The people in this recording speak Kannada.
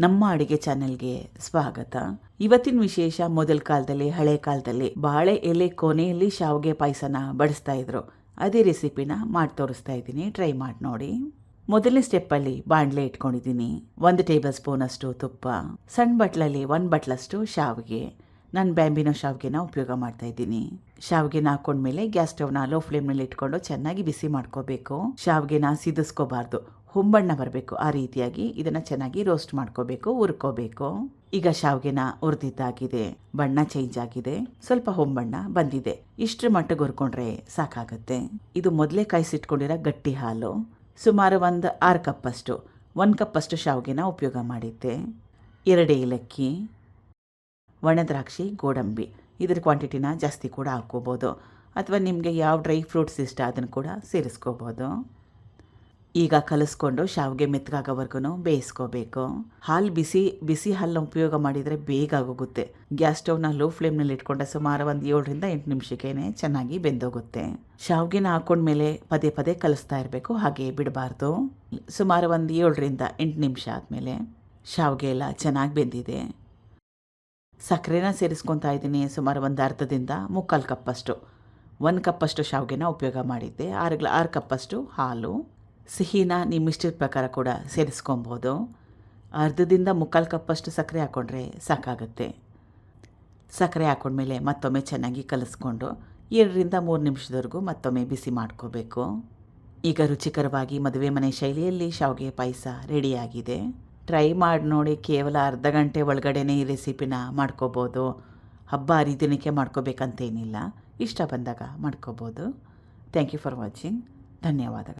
ನಮ್ಮ ಅಡಿಗೆ ಚಾನೆಲ್ಗೆ ಸ್ವಾಗತ. ಇವತ್ತಿನ ವಿಶೇಷ ಮೊದಲ ಕಾಲದಲ್ಲಿ, ಹಳೆ ಕಾಲದಲ್ಲಿ ಬಾಳೆ ಎಲೆ ಕೊನೆಯಲ್ಲಿ ಶಾವಿಗೆ ಪಾಯಸನ ಬಡಿಸ್ತಾ ಇದ್ರು. ಅದೇ ರೆಸಿಪಿನ ಮಾಡಿ ತೋರಿಸ್ತಾ ಇದ್ದೀನಿ. ಟ್ರೈ ಮಾಡಿ ನೋಡಿ. ಮೊದಲನೇ ಸ್ಟೆಪ್ಪಲ್ಲಿ ಬಾಣಲೆ ಇಟ್ಕೊಂಡಿದ್ದೀನಿ. ಒಂದು ಟೇಬಲ್ ಸ್ಪೂನ್ ಅಷ್ಟು ತುಪ್ಪ, ಸಣ್ಣ ಬಟ್ಲಲ್ಲಿ ಒಂದು ಬಟ್ಲಷ್ಟು ಶಾವಿಗೆ. ನಾನು ಬ್ಯಾಂಬಿನೋ ಶಾವಿಗೆನ ಉಪಯೋಗ ಮಾಡ್ತಾ ಇದ್ದೀನಿ. ಶಾವಿಗೆನ ಹಾಕೊಂಡ್ಮೇಲೆ ಗ್ಯಾಸ್ ಸ್ಟವ್ನ ಲೋ ಫ್ಲೇಮ್ನಲ್ಲಿ ಇಟ್ಕೊಂಡು ಚೆನ್ನಾಗಿ ಬಿಸಿ ಮಾಡ್ಕೋಬೇಕು. ಶಾವಿಗೆನ ಸಿದಿಸ್ಕೋಬಾರ್ದು. ಹೊಂಬಣ್ಣ ಬರಬೇಕು ಆ ರೀತಿಯಾಗಿ ಇದನ್ನು ಚೆನ್ನಾಗಿ ರೋಸ್ಟ್ ಮಾಡ್ಕೋಬೇಕು, ಹುರ್ಕೋಬೇಕು. ಈಗ ಶಾವಿಗೆನ ಹುರಿದಿದ್ದಾಗಿದೆ, ಬಣ್ಣ ಚೇಂಜ್ ಆಗಿದೆ, ಸ್ವಲ್ಪ ಹೊಂಬಣ್ಣ ಬಂದಿದೆ. ಇಷ್ಟರ ಮಟ್ಟಿಗೆ ಹುರ್ಕೊಂಡ್ರೆ ಸಾಕಾಗುತ್ತೆ. ಇದು ಮೊದಲೇ ಕಾಯಿಸಿಟ್ಕೊಂಡಿರೋ ಗಟ್ಟಿ ಹಾಲು, ಸುಮಾರು ಒಂದು ಆರು ಕಪ್ಪಷ್ಟು, ಒಂದು ಕಪ್ಪಷ್ಟು ಶಾವಿಗೆನ ಉಪಯೋಗ ಮಾಡಿದ್ದೆ. ಎರಡು ಏಲಕ್ಕಿ, ಒಣದ್ರಾಕ್ಷಿ, ಗೋಡಂಬಿ. ಇದ್ರ ಕ್ವಾಂಟಿಟಿನ ಜಾಸ್ತಿ ಕೂಡ ಹಾಕ್ಕೋಬೋದು. ಅಥವಾ ನಿಮಗೆ ಯಾವ ಡ್ರೈ ಫ್ರೂಟ್ಸ್ ಇಷ್ಟ ಅದನ್ನು ಕೂಡ ಸೇರಿಸ್ಕೋಬೋದು. ಈಗ ಕಲಿಸ್ಕೊಂಡು ಶಾವಿಗೆ ಮೆತ್ತಗಾಗೋವರೆಗೂ ಬೇಯಿಸ್ಕೋಬೇಕು. ಹಾಲು ಬಿಸಿ ಬಿಸಿ ಹಾಲು ಉಪಯೋಗ ಮಾಡಿದರೆ ಬೇಗ ಆಗೋಗುತ್ತೆ. ಗ್ಯಾಸ್ ಸ್ಟವ್ನ ಲೋ ಫ್ಲೇಮ್ನಲ್ಲಿ ಇಟ್ಕೊಂಡ ಸುಮಾರು ಒಂದು ಏಳರಿಂದ ಎಂಟು ನಿಮಿಷಕ್ಕೇನೆ ಚೆನ್ನಾಗಿ ಬೆಂದೋಗುತ್ತೆ. ಶಾವಿಗೆನ ಹಾಕೊಂಡ್ಮೇಲೆ ಪದೇ ಪದೇ ಕಲಿಸ್ತಾ ಇರಬೇಕು, ಹಾಗೆ ಬಿಡಬಾರ್ದು. ಸುಮಾರು ಒಂದು ಏಳರಿಂದ ಎಂಟು ನಿಮಿಷ ಆದಮೇಲೆ ಶಾವಿಗೆ ಎಲ್ಲ ಚೆನ್ನಾಗಿ ಬೆಂದಿದೆ. ಸಕ್ಕರೆನ ಸೇರಿಸ್ಕೊತಾ ಇದ್ದೀನಿ, ಸುಮಾರು ಒಂದು ಅರ್ಧದಿಂದ ಮುಕ್ಕಾಲು ಕಪ್ಪಷ್ಟು. ಒಂದು ಕಪ್ಪಷ್ಟು ಶಾವಿಗೆನ ಉಪಯೋಗ ಮಾಡಿದ್ದೆ ಆರು ಆರು ಕಪ್ಪಷ್ಟು ಹಾಲು. ಸಿಹಿನ ನಿಮ್ಮ ಇಷ್ಟದ ಪ್ರಕಾರ ಕೂಡ ಸೇರಿಸ್ಕೊಬೋದು. ಅರ್ಧದಿಂದ ಮುಕ್ಕಾಲು ಕಪ್ಪಷ್ಟು ಸಕ್ಕರೆ ಹಾಕ್ಕೊಂಡ್ರೆ ಸಾಕಾಗುತ್ತೆ. ಸಕ್ಕರೆ ಹಾಕೊಂಡ್ಮೇಲೆ ಮತ್ತೊಮ್ಮೆ ಚೆನ್ನಾಗಿ ಕಲಿಸ್ಕೊಂಡು ಎರಡರಿಂದ ಮೂರು ನಿಮಿಷದವರೆಗೂ ಮತ್ತೊಮ್ಮೆ ಬಿಸಿ ಮಾಡ್ಕೋಬೇಕು. ಈಗ ರುಚಿಕರವಾಗಿ ಮದುವೆ ಮನೆ ಶೈಲಿಯಲ್ಲಿ ಶಾವಿಗೆ ಪಾಯಸ ರೆಡಿಯಾಗಿದೆ. ಟ್ರೈ ಮಾಡಿ ನೋಡಿ, ಕೇವಲ ಅರ್ಧ ಗಂಟೆ ಒಳಗಡೆನೇ ಈ ರೆಸಿಪಿನ ಮಾಡ್ಕೋಬೋದು. ಹಬ್ಬ ಹರಿದಿನಕ್ಕೆ ಮಾಡ್ಕೋಬೇಕಂತೇನಿಲ್ಲ, ಇಷ್ಟ ಬಂದಾಗ ಮಾಡ್ಕೋಬೋದು. ಥ್ಯಾಂಕ್ ಯು ಫಾರ್ ವಾಚಿಂಗ್ ಧನ್ಯವಾದಗಳು.